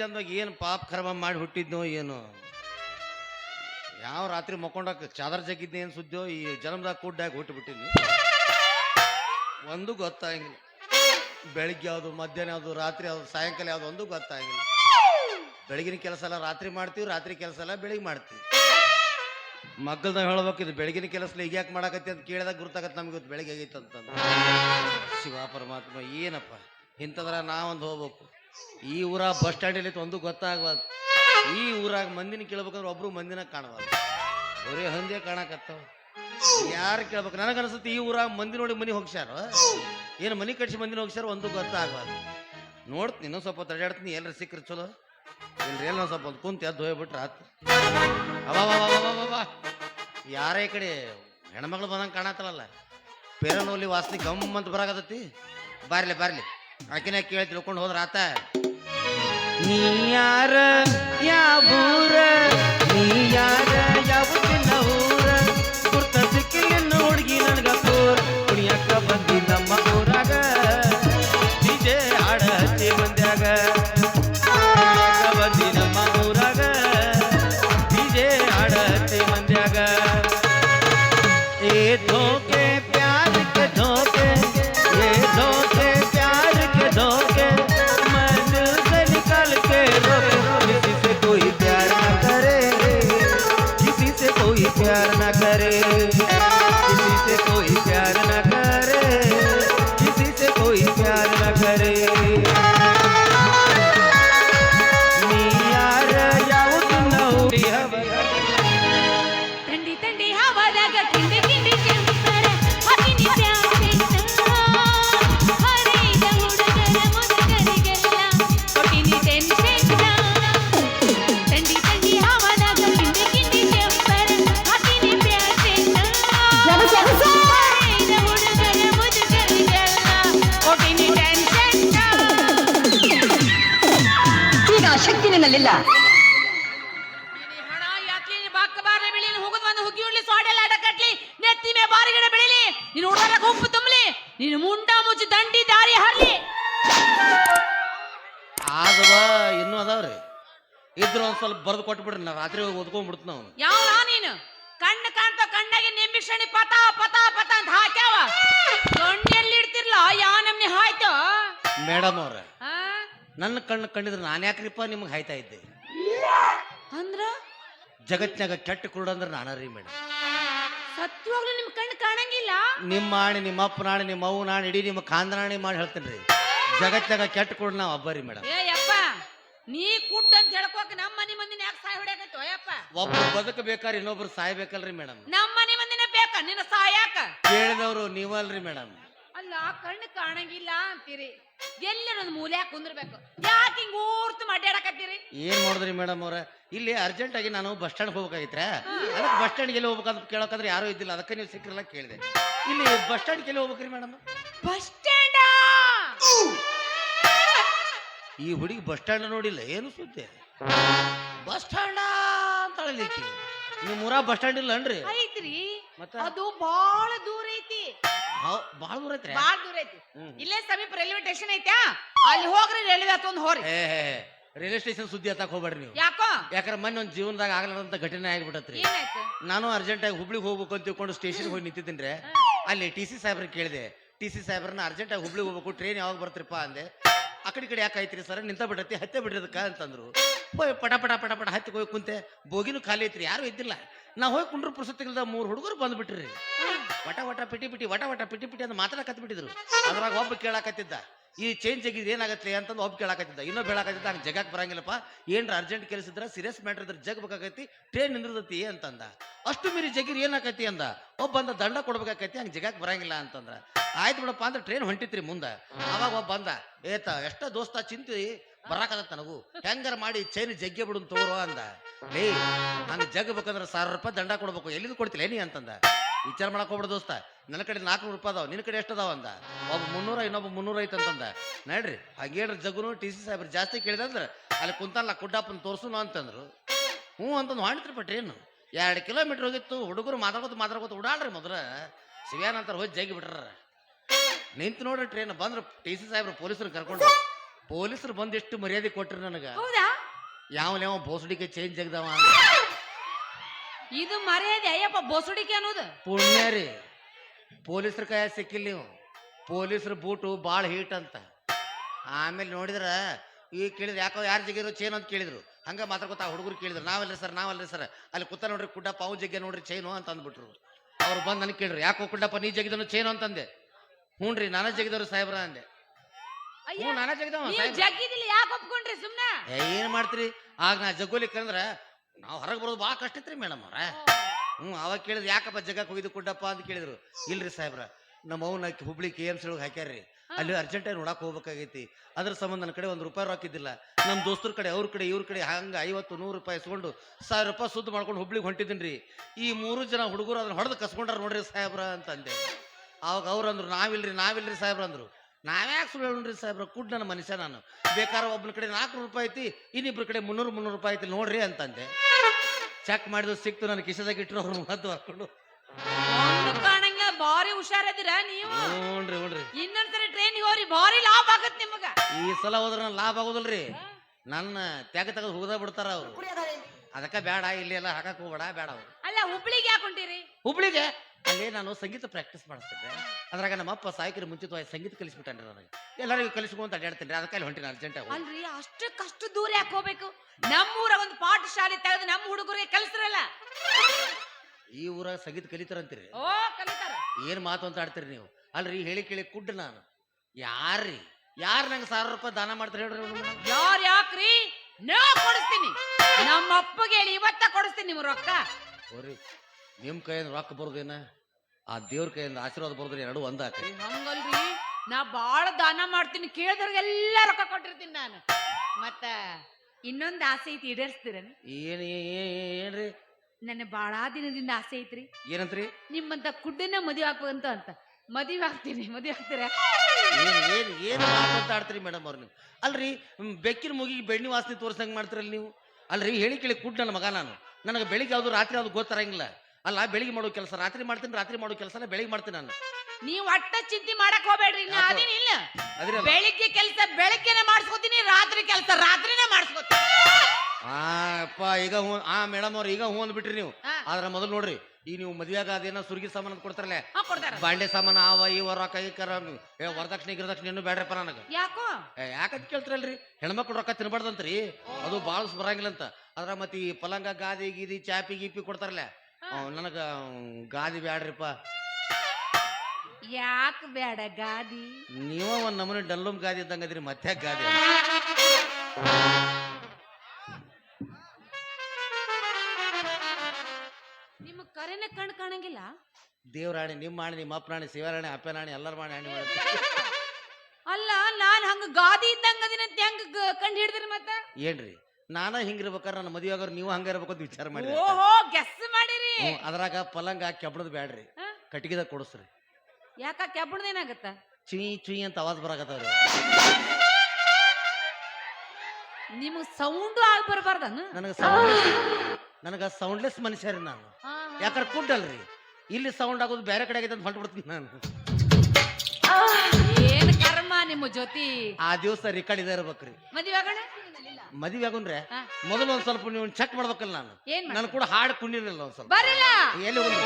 ಜನ್ಮದಾಗ ಏನು ಪಾಪ ಕರ್ಮ ಮಾಡಿ ಹುಟ್ಟಿದ್ನೋ ಏನು. ಯಾವ ರಾತ್ರಿ ಮಕ್ಕೊಂಡಾಗ ಚಾದರ್ ಜಗ್ಗಿದ್ದೆ ಏನು ಸುದ್ದಿಯೋ, ಈ ಜನ್ಮದಾಗ ಕೂಡ್ಡಾಗ ಹುಟ್ಟುಬಿಟ್ಟಿನಿ. ಒಂದು ಗೊತ್ತಾಗಿಲ್ಲ. ಬೆಳಿಗ್ಗೆ ಯಾವುದು, ಮಧ್ಯಾಹ್ನ ಯಾವುದು, ರಾತ್ರಿ ಯಾವುದು, ಸಾಯಂಕಾಲ ಯಾವುದು, ಒಂದು ಗೊತ್ತಾಗಿಲ್ಲ. ಬೆಳಗಿನ ಕೆಲಸ ಎಲ್ಲ ರಾತ್ರಿ ಮಾಡ್ತೀವಿ, ರಾತ್ರಿ ಕೆಲಸ ಎಲ್ಲ ಬೆಳಿಗ್ಗೆ ಮಾಡ್ತೀವಿ. ಮಕ್ಕಳ್ದಾಗ ಇದು ಬೆಳಗಿನ ಕೆಲಸ ಈಗ ಯಾಕೆ ಮಾಡಕತ್ತಿ ಅಂತ ಕೇಳಿದಾಗ ಗುರ್ತಾಗತ್ತೆ ನಮ್ಗೆ ಇವತ್ತು ಬೆಳಗ್ಗೆ ಆಗೈತೆ ಅಂತಂದು ಶಿವ ಪರಮಾತ್ಮ, ಏನಪ್ಪ, ಇಂಥದ್ರ ನಾವೊಂದು ಹೋಗ್ಬೇಕು. ಈ ಊರ ಬಸ್ ಸ್ಟ್ಯಾಂಡಲ್ಲಿ ಒಂದು ಗೊತ್ತಾಗ್ಬಾರ್ದು ಈ ಊರಾಗ ಮಂದಿನ ಕೇಳ್ಬೇಕಂದ್ರೆ ಒಬ್ರು ಮಂದಿನ ಕಾಣಬಾರ್ದು ಬರೀ ಹಂದೇ ಕಾಣಕತ್ತಾವ. ಯಾರು ಕೇಳ್ಬೇಕು? ನನಗನ್ಸುತ್ತೆ ಈ ಊರಾಗ ಮಂದಿ ನೋಡಿ ಮನೆ ಹೋಗ್ಸ್ಯಾರ? ಏನು ಮನೆ ಕಟ್ಸಿ ಮಂದಿನ ಹೋಗ್ಸ್ಯಾರ ಒಂದು ಗೊತ್ತಾಗ್ಬಾರ್ದು ನೋಡ್ತೀನಿ ಇನ್ನೊಂದು ಸ್ವಲ್ಪ ತಡೆಯಾಡ್ತೀನಿ ಎಲ್ಲರೂ ಸಿಕ್ಕ್ರೆ ಚಲೋ? ಇಲ್ರಿ ಎಲ್ಲ ಸ್ವಲ್ಪ ಒಂದು ಕುಂತ ಎದ್ದು ಹೋಗ್ಬಿಟ್ರೆ ಆತು. ಯಾರೇ ಈ ಕಡೆ ಹೆಣ್ಮಗಳು ಬಂದಂಗೆ ಕಾಣತ್ತಲ್ಲ ಪೇರನೋಲಿ ವಾಸನೆ ಗಮ್ ಅಂತ ಬರಾಕತ್ತೈತಿ. Barley barley. ಆಕಿನ ಕೇಳಿ ತಿಳ್ಕೊಂಡು ಹೋದ್ರ ಆತ, ನೀ ಯಾರ ಯಾವೂರ ನೀ ಯಾರ ಯಾವತ್ತಿನ ಊರ? ಕುರ್ತ ಸಿಕ್ಕಿಲ್ಲ ಹುಡುಗಿ ನನಗ ಪೂರ ಕುಡಿಯಕ್ಕ ಬಂದಿ ನಮ್ಮ ಊರಾಗ. ಡಿಜೆ ಹಾಡ ಹಚ್ಚಿ ಬಂದ್ಯಾಗ ಕುಡಿಯಕ್ಕ ಬಂದಿ ನಮ್ಮ ಊರಾಗ. ಡಿಜೆ ಹಾಡ ಹಚ್ಚಿ ಬಂದ್ಯಾಗ ಏ ತೋ খুশিতে কই ನೀನು ಹಣ ಯಾಕ್ಲಿ ಬಾಕ ಬಾರ ಬೆಳಿ ಹೋಗದ್ ಒಂದು ಹುಗ್ಗಿ ಉಳ್ಳಿ ಸೊಡೆಲ್ಲ ಅಡ ಕಟ್ಲಿ ನೆತ್ತಿ ಮೇ ಬಾರಿಗಿಡ ಬೆಳಿಲಿ. ನೀನು ಉಡಾರ ಗುಂಪು ತುಂಬಲಿ. ನೀನು ಮುಂಡ ಮುಚ್ಚಿ ದಂಡಿ ದಾರಿ ಹರ್ಲಿ. ಆಗವ ಇನ್ನೂ ಅದಾವ್ರಿ. ಇದ್ರ ಒಂದ್ ಸ್ವಲ್ಪ ಬರ್ದು ಕೊಟ್ಬಿಡ್ರಿ ನಾ ರಾತ್ರಿ ಹೋಗಿ ಓದ್ಕೊಂಡ್ಬಿಡ್ತು ನಾವು ಯಾವ ನೀನು? ಕಣ್ಣು ಕಾಣ್ತಾ ಕಣ್ಣಾಗೆ ನಿಂಬಿಷಣಿ ಪತ ಪತ ಪತ ಅಂತ ಹಾಕ್ಯಾವ. ದೊಣ್ಣೆಯಲ್ಲಿ ಇಡ್ತಿರ್ಲ? ಯಾ ನಮ್ನಿ ಹಾಯ್ತು? ಮೇಡಮ್ ಅವ್ರೆ? ನನ್ನ ಕಣ್ಣು ಕಂಡಿದ್ರೆ ನಾನು ಯಾಕ್ರಿಪ್ಪ ನಿಮ್ಗೆ ಹಾಯ್ತಾ ಇದ್ದೆ? ಅಂದ್ರ? ಜಗತ್ನಾಗ ಕೆಟ್ಟ ಕುರುಡಂದ್ರೆ ನಾನು ರೀ ಮೇಡಮ್ ಸತ್ಯವಾಗ್ಲೂ ನಿಮ್ ಕಣ್ಣು ಕಾಣಂಗಿಲ್ಲ? ನಿಮ್ಮ ಆಣಿ ನಿಮ್ಮ ಅಪ್ಪ ನಾಣಿ ನಿಮ್ಮ ಅವ್ವ ನಾಣಿ ಇಡೀ ನಿಮ್ಮ ಕಾಂದ್ರಾಣಿ ಮಾಡಿ ಹೇಳ್ತೀನಿ ರೀ. ಜಗತ್ನಾಗ ಕೆಟ್ಟ ಕುರುಡ ನಾವು ಒಬ್ಬ ರೀ ಮೇಡಮ್ ಏ ಯಪ್ಪ ನೀ ಕುಡ್ ಅಂತ ಹೇಳ್ಕೋಕ್ ನಮ್ಮ ಮನೆ ಮಂದಿನ ಯಾಕೆ ಸಾಯ್ ಹೊಡ್ಯಾಕತ್ತೋ ಯಪ್ಪ? ಒಬ್ರು ಬದುಕಬೇಕಾದ್ರೆ ಇನ್ನೊಬ್ರು ಸಾಯ್ಬೇಕಲ್ರಿ ಮೇಡಮ್ ನಮ್ಮ ಮನೆ ಮಂದಿನ ಬೇಕಾ? ನಿನ್ನ ಸಾಯಾಕ? ಕೇಳಿದವರು ನೀವಲ್ರಿ ಮೇಡಮ್ ಅಲ್ಲ ಕಣ್ಣು ಕಾಣಂಗಿಲ್ಲ ಅಂತೀರಿ. ಎಲ್ಲ ಒಂದು ಮೂಲ್ಯಾಗ ಕುಂದಿರ್ಬೇಕು. ಯಾಕೆ ಹಿಂಗ್ ಊರ್ತು ಅಡ್ಡಾಡಕತ್ತೀರಿ ಏನ್ ಮಾಡಿದ್ರಿ ಮೇಡಮ್ ಅವ್ರ? ಇಲ್ಲಿ ಅರ್ಜೆಂಟ್ ಆಗಿ ನಾನು ಬಸ್ ಸ್ಟ್ಯಾಂಡ್ ಹೋಗ್ಬೇಕಾಗಿತ್ರೆ ಅದಕ್ಕೆ ಬಸ್ ಸ್ಟ್ಯಾಂಡ್ ಎಲ್ಲಿ ಹೋಗ್ಬೇಕಂತ ಕೇಳಕಂದ್ರೆ ಯಾರು ಇದ್ದಿಲ್ಲ. ಅದಕ್ಕೆ ನೀವು ಸಿಕ್ಕಿರಲ್ಲ ಕೇಳಿದೆ. ಇಲ್ಲಿ ಬಸ್ ಸ್ಟ್ಯಾಂಡ್ ಎಲ್ಲಿ ಹೋಗ್ಬೇಕ್ರಿ ಮೇಡಮ್ ಬಸ್ ಸ್ಟ್ಯಾಂಡ್ ಈ ಹುಡುಗಿ ಬಸ್ ಸ್ಟ್ಯಾಂಡ್ ನೋಡಿಲ್ಲ ಏನು ಸುದ್ದಿ? ಬಸ್ ಸ್ಟ್ಯಾಂಡ್ ಅಂತ ಹೇಳಲಿಕ್ಕೆ ನಿಮ್ಮ ಊರ ಬಸ್ ಸ್ಟ್ಯಾಂಡ್ ಇಲ್ಲ ಅನ್ರಿ ಐತ್ರಿ. ಮತ್ತ? ಅದು ಬಹಳ ದೂರ ಭಾಳ ದೂರ ಐತ್ರಿ. ಬಾಳ ದೂರ ಐತಿ. ಹ್ಮ್. ಇಲ್ಲೇ ಸಮೀಪ ರೈಲ್ವೆ ಸ್ಟೇಷನ್ ಐತ್ಯಾ? ಅಲ್ಲಿ ಹೋಗ್ರಿ ರೈಲ್ವೆ ಹತ್ತೊಂದ್ ಹೋರಿ. ಏ ರೈಲ್ವೆ ಸ್ಟೇಷನ್ ಸುದ್ದಿ ಹತ್ತಕ್ ಹೋಗ್ಬೇಡ್ರಿ ನೀವು. ಯಾಕೋ? ಯಾಕಂದ್ರೆ ಮೊನ್ನೆ ಒಂದು ಜೀವನದಾಗ ಆಗ್ಲಾರಂತ ಘಟನೆ ಆಗ್ಬಿಟ್ಟತ್ರಿ. ಏನಾಯ್ತು? ನಾನು ಅರ್ಜೆಂಟಾಗಿ ಹುಬ್ಳಿಗೆ ಹೋಗ್ಬೇಕು ಅಂತ ತಿಳ್ಕೊಂಡು ಸ್ಟೇಷನ್ ಹೋಗಿ ನಿಂತಿದ್ದೀನಿ ಅಲ್ಲಿ ಟಿ ಸಿ ಸಾಹೇಬ್ರಿಗೆ ಕೇಳಿದೆ. ಟಿ ಸಿ ಸಾಹೇಬ್ರನ್ನ ಅರ್ಜೆಂಟಾಗಿ ಹುಬ್ಳಿಗೆ ಹೋಗ್ಬೇಕು. ಟ್ರೈನ್ ಯಾವಾಗ ಬರ್ತೀರಪ್ಪ ಅಂದೆ. ಕಡೆ ಕಡೆ ಯಾಕೆ ಐತ್ರಿ ಸರ್? ನಿಂತ ಬಿಡತ್ತಿ, ಹತ್ತೆ ಬಿಡ್ರದಕ್ಕ ಅಂತಂದ್ರು. ಹೋಯ್, ಪಟ ಪಟ ಪಟ ಪಟ, ಹತ್ತಿ ಹೋಗಿ ಕುಂತೆ. ಬೋಗಿನೂ ಖಾಲಿ ಐತ್ರಿ, ಯಾರು ಇದ್ದಿಲ್ಲ. ನಾ ಹೋಗಿ ಕುಂಡ್ರು ಪುರುಸತ್ತಿಲ್ದ ಮೂರು ಹುಡುಗರು ಬಂದ್ಬಿಟ್ರಿ. ವಟ ವಟ, ಪಿಟಿ ಪಿಟಿ, ವಟ ವಟ, ಪಿಟಿ ಪಿಟಿ ಅಂತ ಮಾತಾಡಕತ್ ಬಿಟ್ಟಿದ್ರು ಅದ್ರಾಗ ಒಬ್ಬ ಕೇಳಾಕತ್ತಿದ್ದ ಈ ಚೇಂಜ್ ಆಗಿದ್ರೆ ಏನಾಗತ್ತೆ ಅಂತಂದು ಒಬ್ಬ ಕೇಳಾಕತ್ತಿದ್ದ. ಇನ್ನೊಬ್ಬ ಹೇಳಾಕತ್ತಿದ್ದ, ಹಂಗೆ ಜಗಕ್ಕೆ ಬರಂಗಿಲ್ಲಪ್ಪ. ಏನ್ರ ಅರ್ಜೆಂಟ್ ಕೆಲಸ ಇದ್ರೆ ಸೀರಿಯಸ್ ಮ್ಯಾಟರ್ ಇದ್ರೆ ಜಗ್ ಬೇಕಾಗೈತಿ ಟ್ರೈನ್ ನಿಂದ್ರದತಿ ಅಂತಂದ. ಅಷ್ಟು ಮೀರಿ ಜಗಿರ್ ಏನಾಕತಿ ಅಂದ. ಒಬ್ಬ ಬಂದ ದಂಡ ಕೊಡ್ಬೇಕಾಕೈತಿ ಹಂಗೆ ಜಗಕ್ಕೆ ಬರಂಗಿಲ್ಲ ಅಂತಂದ್ರ ಆಯ್ತು ಬಿಡಪ್ಪ, ಅಂದ್ರೆ ಟ್ರೈನ್ ಹೊಂಟಿತ್ರಿ ಮುಂದೆ. ಅವಾಗ ಒಬ್ಬ ಬಂದ ಏತ, ಎಷ್ಟ ದೋಸ್ತ ಚಿಂತಿ ಬರಾಕತ್ತ ನನಗೂ ಹೆಂಗಾರ ಮಾಡಿ ಚೈನ್ ಜಗ್ಗೆ ಬಿಡು ತೋರು ಅಂದ. ಲೇ ಹಂಗೆ ಜಗ್ಬೇಕಂದ್ರೆ ಸಾವಿರ ರೂಪಾಯಿ ದಂಡ ಕೊಡ್ಬೇಕು, ಎಲ್ಲಿದು ಕೊಡ್ತಿಲ್ಲ ನೀ? ಅಂತಂದ. ವಿಚಾರ ಮಾಡಕ್ ಹೋಗ್ಬಿಡ ದೋಸ್ತ. ನನ್ನ ಕಡೆ ನಾಲ್ಕುನೂರು ರೂಪಾಯಿ ಅದಾವ. ನಿನ್ನ ಕಡೆ ಎಷ್ಟು ಅದಾವ ಅಂದ. ಒಬ್ಬ ಮುನ್ನೂರ ಇನ್ನೊಬ್ಬ ಮುನ್ನೂರ ಐತೆ ಅಂತಂದ. ನೋಡ್ರಿ ಹಂಗೇನ್ರಿ ಜಗುನು ಟಿ ಸಿ ಸಾಹೇಬ್ರು ಜಾಸ್ತಿ ಕೇಳಿದಂದ್ರೆ ಅಲ್ಲಿ ಕುಂತಲ್ಲ ಕುಡ್ಡಪ್ಪನ ತೋರ್ಸುನು ಅಂತಂದ್ರು. ಹ್ಞೂ ಅಂತಂದು ಹೊಂಟಿರ್ಪ ಟ್ರೇನು ಎರಡು ಕಿಲೋಮೀಟ್ರ್ ಹೋಗಿತ್ತು ಹುಡುಗರು ಮಾತಾಡ್ಕೊತ ಮಾತಾಡ್ಕೊತ ಓಡಾಡ್ರಿ ಮೊದಲ. ಶಿವ್ಯಾನ ಅಂತಾರೆ ಹೋಗಿ ಜಗ್ಗಿ ಬಿಟ್ರ ನಿಂತು ನೋಡ್ರಿ ಟ್ರೈನ್ ಬಂದ್ರು ಟಿ ಸಿ ಸಾಹೇಬ್ರು ಪೊಲೀಸರು ಕರ್ಕೊಂಡು. ಪೊಲೀಸರು ಬಂದು ಎಷ್ಟು ಮರ್ಯಾದೆ ಕೊಟ್ರಿ ನನಗೆ. ಯಾವ ಯಾವ ಬೋಸಡಿಗೆ ಚೇಂಜ್ ಆಗದವ ಇದು ಮರ್ಯಾದೆ ಅಯ್ಯಪ್ಪ ಬೊಸುಡಿಕೆ ಅನ್ನೋದು. ಪುಣ್ಯ ರೀ ಪೊಲೀಸರ ಕೈ ಸಿಕ್ಕಿಲ್ಲ ನೀವು. ಪೊಲೀಸರ ಬೂಟು ಭಾಳ ಹೀಟ್ ಅಂತ. ಆಮೇಲೆ ನೋಡಿದ್ರ ಈ ಕೇಳಿದ್ರು ಯಾಕೋ ಯಾರು ಜಗಿರೋ ಚೈನ್ ಅಂತ ಕೇಳಿದ್ರು. ಹಂಗ ಮಾತಾಡ್ಕೊತ ಹುಡುಗರು ಕೇಳಿದ್ರು. ನಾವಲ್ಲ ಸರ್ ನಾವಲ್ಲ ಸರ್ ಅಲ್ಲಿ ಕೂತ ನೋಡ್ರಿ ಕುಡ್ಡಪ್ಪ ಅವು ಜಗ್ಗೆ ನೋಡ್ರಿ ಚೈನು ಅಂತ ಅಂದ್ಬಿಟ್ರು. ಅವ್ರು ಬಂದು ನನಗೆ ಕೇಳಿದ್ರು ಯಾಕೋ ಕುಡ್ಡಪ್ಪ ನೀ ಜಗಿದನು ಚೈನು ಅಂತಂದೆ ಹ್ಞೂ ರೀ ನಾನೇ ಜಗಿದವ್ರು ಸಾಹೇಬ್ರ ಅಂದೆ. ಅಯ್ಯ ಹ್ಞೂ ನಾನೇ ಜಗಿದವ ಜಗ್ಗಿದಿಲ್ಲ ಯಾಕೆ ಒಪ್ಕೊಂಡ್ರಿ ಸುಮ್ಮನೆ ಏನ್ ಮಾಡ್ತೀರಿ? ಆಗ ನಾ ಜಗ್ಗೋಲಿಕ್ಕಂದ್ರ ನಾವು ಹೊರಗೆ ಬರೋದು ಭಾಳ ಕಷ್ಟ ಐತ್ರಿ ಮೇಡಮ್ ಅವ್ರ. ಹ್ಞೂ ಅವಾಗ ಕೇಳಿದ್ರು ಯಾಕಪ್ಪ ಜಗಕ್ಕೆ ಹೋಗಿದ್ದು ಕುಡ್ಡಪ್ಪ ಅಂತ ಕೇಳಿದ್ರು. ಇಲ್ರಿ ಸಾಹೇಬ್ರ ನಮ್ಮ ಅವ್ನ ಹುಬ್ಳಿ ಕೆ ಎಂ ಸಿ ಒಳಗೆ ಹಾಕ್ಯಾರ್ರಿ. ಅಲ್ಲಿ ಅರ್ಜೆಂಟಾಗಿ ನೋಡಕ್ಕೆ ಹೋಗ್ಬೇಕಾಗೈತಿ. ಅದ್ರ ಸಂಬಂಧ ನನ್ನ ಕಡೆ ಒಂದು ರೂಪಾಯಿ ಹಾಕಿದ್ದಿಲ್ಲ ನಮ್ಮ ದೋಸ್ತರ ಕಡೆ ಅವ್ರ ಕಡೆ ಇವ್ರ ಕಡೆ ಹಂಗೆ ಐವತ್ತು ನೂರು ರೂಪಾಯಿ ಇಸ್ಕೊಂಡು ಸಾವಿರ ರೂಪಾಯಿ ಸುದ್ದು ಮಾಡ್ಕೊಂಡು ಹುಬ್ಳಿಗೆ ಹೊಂಟಿದ್ದೀನಿ ರೀ ಈ ಮೂರು ಜನ ಹುಡುಗರು ಅದನ್ನ ಹೊಡೆದು ಕಸ್ಕೊಂಡಾರ ನೋಡ್ರಿ ಸಾಹೇಬ್ರ ಅಂತಂದೆ. ಅವಾಗ ಅವ್ರು ಅಂದ್ರು ನಾವಿಲ್ರಿ ನಾವಿಲ್ರಿ ಸಾಹೇಬ್ರ ಅಂದರು. ನಾವ್ಯಾಕೆ ಸುಳ್ಳು ಹೇಳಿ ಸಾಹೇಬ್ರ ಕುಡ್ ನನ್ನ ಮನುಷ್ಯ ನಾನು. ಬೇಕಾದ್ರೆ ಒಬ್ಬನ ಕಡೆ ನಾಲ್ಕು ರೂಪಾಯಿ ಐತಿ ಇನ್ನಿಬ್ರ ಕಡೆ ಮುನ್ನೂರು ಮುನ್ನೂರು ರೂಪಾಯಿ ಐತಿ ನೋಡ್ರಿ ಅಂತಂದೆ. ಚೆಕ್ ಮಾಡಿದ್ರು ಸಿಕ್ತು ನನ್ನ ಕಿಶದಾಗ ಇಟ್ಟರು ಅವ್ರು ಮದ್ದು ಹಾಕೊಂಡು. ಒಂದು ಕಾಣಂಗ ಭಾರಿ ಹುಷಾರದಿರ ನೀವು? ಹ್ಞೂನ್ರಿ ಹ್ಞೂನ್ರಿ ಇನ್ನೊಂದ್ಸರಿ ಟ್ರೈನಿಗೆ ಹೋಗ್ರಿ ಭಾರಿ ಲಾಭ ಆಗತ್ ನಿಮಗ. ಈ ಸಲ ಹೋದ್ರೆ ನನ್ನ ಲಾಭ ಆಗೋದಿಲ್ರಿ ನನ್ನ ತೆಗ ತೆಗೆದು ಹೋಗದ ಬಿಡ್ತಾರ ಅವ್ರು. ಅದಕ್ಕೆ ಬೇಡ ಇಲ್ಲಿ ಎಲ್ಲ ಹಾಕಕ್ ಹೋಗ್ಬೇಡ ಬೇಡ ಅವ್ರು. ಅಲ್ಲ ಹುಬ್ಳಿಗೆ ಹಾಕೊಂಡಿರಿ ಹೊಂಟಿರಿ? ಹುಬ್ಳಿಗೆ? ಅಲ್ಲಿ ನಾನು ಸಂಗೀತ ಪ್ರಾಕ್ಟೀಸ್ ಮಾಡಿಸ್ತಿದ್ದೆ ಅದ್ರಾಗ ನಮ್ಮ ಅಪ್ಪ ಸಾಯಕಿರಿ ಮುಂಚಿತವಾಗಿ ಸಂಗೀತ ಕಲಿಸ್ಬಿಟ್ಟಾನ್ರಿ ನನಗೆ. ಎಲ್ಲರಿಗೂ ಕಲಿಸ್ಕೊಂತ ಅಡ್ಡಾಡ್ತೀನಿ ಅದಕ್ಕೆ ಅಲ್ಲಿ ಹೊಂಟಿನ ಅರ್ಜೆಂಟಾಗಿ ಅಲ್ರಿ ಕಷ್ಟ ದೂರ ಯಾಕೆ ಹೋಗ್ಬೇಕು? ನಮ್ಮೂರ ಒಂದು ಪಾಠಶಾಲೆ ತೆಗೆದು ನಮ್ಮ ಹುಡುಗರಿಗೆ ಕಲಿಸ್ರಲ್ಲ? ಈ ಊರ ಸಂಗೀತ ಕಲಿತಾರಂತೀರಿ? ಓ ಕಲಿತಾರ. ಏನ್ ಮಾತು ಅಂತ ಆಡ್ತೀರಿ ನೀವು? ಅಲ್ರಿ ಹೇಳಿ ಕೇಳಿ ಕುಡ್ ನಾನು. ಯಾರ್ರಿ? ಯಾರ್ ನಂಗೆ ಸಾವಿರ ರೂಪಾಯಿ ದಾನ ಮಾಡ್ತಾರೆ ಹೇಳ್ರಿ ಯಾರು? ಯಾರ್ ಯಾಕ್ರಿ? ನಾ ಕೊಡಿಸ್ತೀನಿ. ನಮ್ಮ ಅಪ್ಪಗೆ ಹೇಳಿ ಇವತ್ತ ಕೊಡಿಸ್ತೀನಿ ನಿಮ್ ರೊಕ್ಕ. ಹೋರಿ ನಿಮ್ಮ ಕೈಯಿಂದ ರೊಕ್ಕ ಬರೋದೇನ? ಆ ದೇವ್ರ ಕೈಯಿಂದ ಆಶೀರ್ವಾದ ಬರೋದ್ರಿ ಎರಡು ಒಂದಾಕ್ರಿ ಏ, ಹಂಗಲ್ರಿ? ನಾ ಬಾಳ ದಾನ ಮಾಡ್ತೀನಿ ಕೇಳಿದವ್ರಿಗೆಲ್ಲ ರೊಕ್ಕ ಕೊಟ್ಟಿರ್ತೀನಿ ನಾನು. ಮತ್ತ ಇನ್ನೊಂದ್ ಆಸೆ ಐತಿ ಈಡೇರಿಸ್ತೀರೇನು? ಏನ್ ಏ- ಏ- ಏ- ಏನ್ರಿ? ನನ್ನ ಬಾಳ ದಿನದಿಂದ ಆಸೆ ಐತ್ರಿ. ಏನಂತ್ರಿ? ನಿಮ್ಮಂತ ಕುಡ್ಡನ್ನ ಮದುವೆ ಹಾಕುವಂತ ಅಂತ. ಮದುವೆ ಆಗ್ತೀನಿ ಮದುವೆ ಆಗ್ತೀರಾ? ಏನ್ ಏನ್ ಮೇಡಮ್ ಅವ್ರು ನೀವು? ಅಲ್ರಿ ಹ್ಮ್, ಬೆಕ್ಕಿನ ಮುಗಿಗೆ ಬೆಣ್ಣೆ ವಾಸನೆ ತೋರ್ಸಂಗ್ ಮಾಡ್ತೀರಲ್ಲ ನೀವು? ಅಲ್ರಿ ಹೇಳಿ ಕೇಳಿ ಕುಡ್ ನನ್ನ ಮಗ ನಾನು. ನನಗೆ ಬೆಳಿಗ್ಗೆ ಯಾವ್ದು ರಾತ್ರಿ ಯಾವ್ದು ಗೊತ್ತಾರಂಗಿಲ್ಲ. ಅಲ್ಲ ಬೆಳಿಗ್ಗೆ ಮಾಡೋ ಕೆಲಸ ರಾತ್ರಿ ಮಾಡ್ತೀನಿ ರಾತ್ರಿ ಮಾಡೋ ಕೆಲಸ ಬೆಳಿಗ್ಗೆ ಮಾಡ್ತೀನಿ ನಾನು. ನೀವು ಅಟ್ಟ ಚಿಂತೆ ಮಾಡಕ್ ಹೋಗ್ಬೇಡ್ರಿ ನಾ ಅದ್ರಲ್ಲ. ಬೆಳಿಗ್ಗೆ ಕೆಲಸ ಬೆಳಿಗ್ಗೆನೆ ಮಾಡ್ಸ್ಕೊತೀನಿ ರಾತ್ರಿ ಕೆಲಸ ರಾತ್ರಿನೇ ಮಾಡ್ಸ್ಕೊತೀನಿ. ಆ ಅಪ್ಪ ಈಗ ಹ್ಞೂ ಆ ಮೇಡಮ್ ಅವ್ರು ಈಗ ಹೂ ಅಂದ್ಬಿಟ್ರಿ ನೀವು. ಹಾ. ಆದ್ರೆ ಮೊದಲು ನೋಡ್ರಿ ಈ ನೀವು ಮದುವೆಯಾಗ ಅದೇನೋ ಸುರ್ಗಿ ಸಾಮಾನು ಅಂತ ಕೊಡ್ತಾರಲ್ಲ. ಹಾ ಕೊಡ್ತಾರ. ಬಾಂಡೆ ಸಾಮಾನು ಆವ ಈ ವರ ಕೈ ಕರ ಏ ವರದಕ್ಷಿಣೆ ಗಿರದಕ್ಷಿಣೆ ಏನು ಬೇಡ್ರಪ್ಪ ನನಗೆ. ಯಾಕೋ? ಏ, ಯಾಕಂತ ಕೇಳ್ತಾರಲ್ರಿ? ಹೆಣ್ಮಕ್ಳು ರೊಕ್ಕ ತಿನ್ಬಾರ್ದಂತ್ರಿ. ಅದು ಭಾಳ ಬರಂಗಿಲ್ಲ ಅಂತ ಅದ್ರ ಮತ್ತೆ ಈ ಪಲಂಗ ಗಾದಿ ಗೀದಿ ಚಾಪಿ ಗೀಪಿ ಕೊಡ್ತಾರಲ್ಲ. ನನಗ ಗಾದಿ ಬ್ಯಾಡ್ರಿಪ್ಪ. ಯಾಕ ಬೇಡ ಗಾದಿ? ನೀವ ಒಂದ್ ನಮೂನೆ ಡಲ್ಲುಮ್ ಗಾದಿ ಇದ್ದಂಗ ಅದ್ರಿ ಮತ್ತೆ ಗಾದಿ? ನಿಮ್ಮ ಕರೆನ ಕಣ್ ಕಾಣಂಗಿಲ್ಲ? ದೇವ್ರಾಣಿ ನಿಮ್ಮ ಆಣಿ ನಿಮ್ಮ ಅಪ್ಪನಾಣಿ ಶಿವರಾಣಿ ಅಪ್ಪನಾಣಿ ಎಲ್ಲರ ಮಾಡಿ ಆಣಿ ಮಾಡಿ ಅಲ್ಲ ನಾನ್ ಹಂಗ ಗಾದಿ ಇದ್ದಂಗ ಅದಿನ ಹೆಂಗ ಕಂಡ್ ಹಿಡಿದ್ರಿ ಮತ್ತ? ಏನ್ರಿ? ನಾನ ಹಿಂಗಿರ್ಬೇಕಾರ ನನ್ನ ಮದುವೆ ಆಗೋರು ನೀವು ಹಂಗ ಇರ್ಬೇಕು ಅಂತ ವಿಚಾರ ಮಾಡಿ ಓಹೋ ಗೆಸ್ ಮಾಡಿರಿ. ಅದ್ರಾಗ ಪಲಂಗ ಕೆಬ್ಬಣದ್ ಬ್ಯಾಡ್ರಿ. ಕಟ್ಟಿಗೆದ ಕಟ್ಟಿಗೆದಾಗ ಕೊಡಿಸ್ರಿ. ಯಾಕ ಕೆಬ್ಬಣದ ಏನಾಗತ್ತ? ಚುಯಿ ಚುಯಿ ಅಂತ ಅವಾಜ್ ಬರಾಕತ್ತವ್ರಿ ನಿಮಗ್ ಸೌಂಡ್ ಆಗಿ ಬರಬಾರ್ದ ನನಗೆ ಸೌಂಡ್ಲೆಸ್ ನನಗ ಸೌಂಡ್ಲೆಸ್ ಮನುಷ್ಯ ರೀ ನಾನು. ಯಾಕಂದ್ರೆ ಕುಡ್ಡಲ್ರಿ ಇಲ್ಲಿ ಸೌಂಡ್ ಆಗೋದು ಬೇರೆ ಕಡೆ ಆಗೈತೆ ಅಂತ ಹೊಂಟ್ಬಿಡ್ತೀನಿ ನಾನು. ನಿಮ್ಮ ಜೊತೆ ಆ ದಿವಸ ರೆಕಾರ್ಡ್ ಇದೆ ಇರ್ಬೇಕ್ರಿ. ಮದ್ವೆ ಆಗೋಣ? ಮದ್ವೆ ಆಗುನ್ರೆ ಮೊದಲು ಒಂದ್ ಸ್ವಲ್ಪ ನೀವು ಚೆಕ್ ಮಾಡ್ಬೇಕಲ್ಲ ನಾನು. ನನ್ ನಾನು ಕೂಡ ಹಾಡ್ ಕುಂಡಿರಲಿಲ್ಲ ಒಂದ್ ಸ್ವಲ್ಪ. ಬರಲ್ಲ! ಎಲ್ಲಿ ಒಂದು